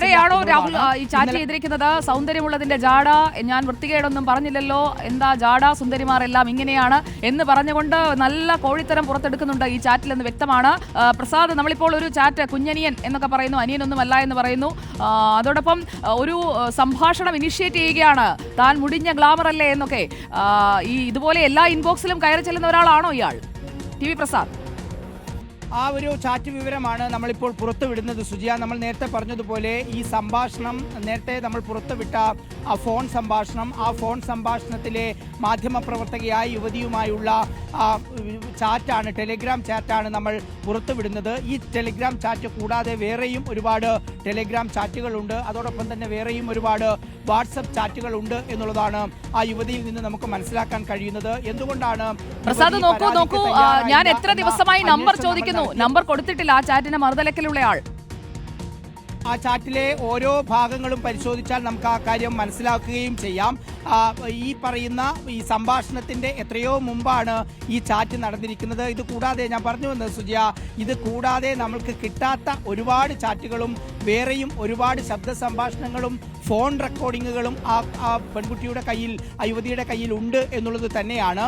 ആരെയാണോ രാഹുൽ ഈ ചാറ്റ് ചെയ്തിരിക്കുന്നത്? സൗന്ദര്യമുള്ളതിന്റെ ജാട ഞാൻ വൃത്തികേടൊന്നും പറഞ്ഞില്ലല്ലോ എന്താ ജാട സുന്ദരിമാരെല്ലാം ഇങ്ങനെയാണ് എന്ന് പറഞ്ഞുകൊണ്ട് നല്ല കോഴിത്തരം പുറത്തെടുക്കുന്നുണ്ട് ഈ ചാറ്റിൽ എന്ന് വ്യക്തമാണ്. പ്രസാദ് നമ്മളിപ്പോൾ ഒരു ചാറ്റ് കുഞ്ഞനിയൻ എന്നൊക്കെ പറയുന്നു അനിയനൊന്നും അല്ല എന്ന് പറയുന്നു. അതോടൊപ്പം ഒരു സംഭാഷണം ഇനിഷ്യേറ്റ് ചെയ്യുകയാണ്. താൻ മുടിഞ്ഞ ഗ്ലാമർ അല്ലേ എന്നൊക്കെ. ഈ ഇതുപോലെ എല്ലാ ഇൻബോക്സിലും കയറി ചെല്ലുന്ന ഒരാളാണോ ഇയാൾ? T V Prasad. ആ ഒരു ചാറ്റ് വിവരമാണ് നമ്മളിപ്പോൾ പുറത്തുവിടുന്നത് സുജിയ. നമ്മൾ നേരത്തെ പറഞ്ഞതുപോലെ ഈ സംഭാഷണം നേരത്തെ നമ്മൾ പുറത്തുവിട്ട ആ ഫോൺ സംഭാഷണം ആ ഫോൺ സംഭാഷണത്തിലെ മാധ്യമപ്രവർത്തകയായ യുവതിയുമായുള്ള ആ, ചാറ്റാണ് ടെലിഗ്രാം ചാറ്റാണ് നമ്മൾ പുറത്തുവിടുന്നത് ഈ ടെലിഗ്രാം ചാറ്റ് കൂടാതെ വേറെയും ഒരുപാട് ടെലിഗ്രാം ചാറ്റുകളുണ്ട്. അതോടൊപ്പം തന്നെ വേറെയും ഒരുപാട് വാട്സപ്പ് ചാറ്റുകളുണ്ട് എന്നുള്ളതാണ് ആ യുവതിയിൽ നിന്ന് നമുക്ക് മനസ്സിലാക്കാൻ കഴിയുന്നത്. എന്തുകൊണ്ടാണ് പ്രസാദ് നോക്കൂ നോക്കൂ. ഞാൻ എത്ര ദിവസമായി നമ്പർ ചോദിക്കുന്നു നടത്തി. നമ്പർ കൊടുത്തിട്ടില്ല. ആ ചാറ്റിന്റെ മറുതലക്കിലുള്ള ആൾ. ആ ചാറ്റിലെ ഓരോ ഭാഗങ്ങളും പരിശോധിച്ചാൽ നമുക്ക് ആ കാര്യം മനസ്സിലാക്കുകയും ചെയ്യാം. ഈ പറയുന്ന ഈ സംഭാഷണത്തിന്റെ എത്രയോ മുമ്പാണ് ഈ ചാറ്റ് നടന്നിരിക്കുന്നത്. ഇത് കൂടാതെ ഞാൻ പറഞ്ഞു വന്നത് സുജിയ ഇത് കൂടാതെ നമ്മൾക്ക് കിട്ടാത്ത ഒരുപാട് ചാറ്റുകളും വേറെയും ഒരുപാട് ശബ്ദ സംഭാഷണങ്ങളും ഫോൺ റെക്കോർഡിങ്ങുകളും ആ പെൺകുട്ടിയുടെ കയ്യിൽ ആ യുവതിയുടെ കയ്യിൽ ഉണ്ട് എന്നുള്ളത് തന്നെയാണ്.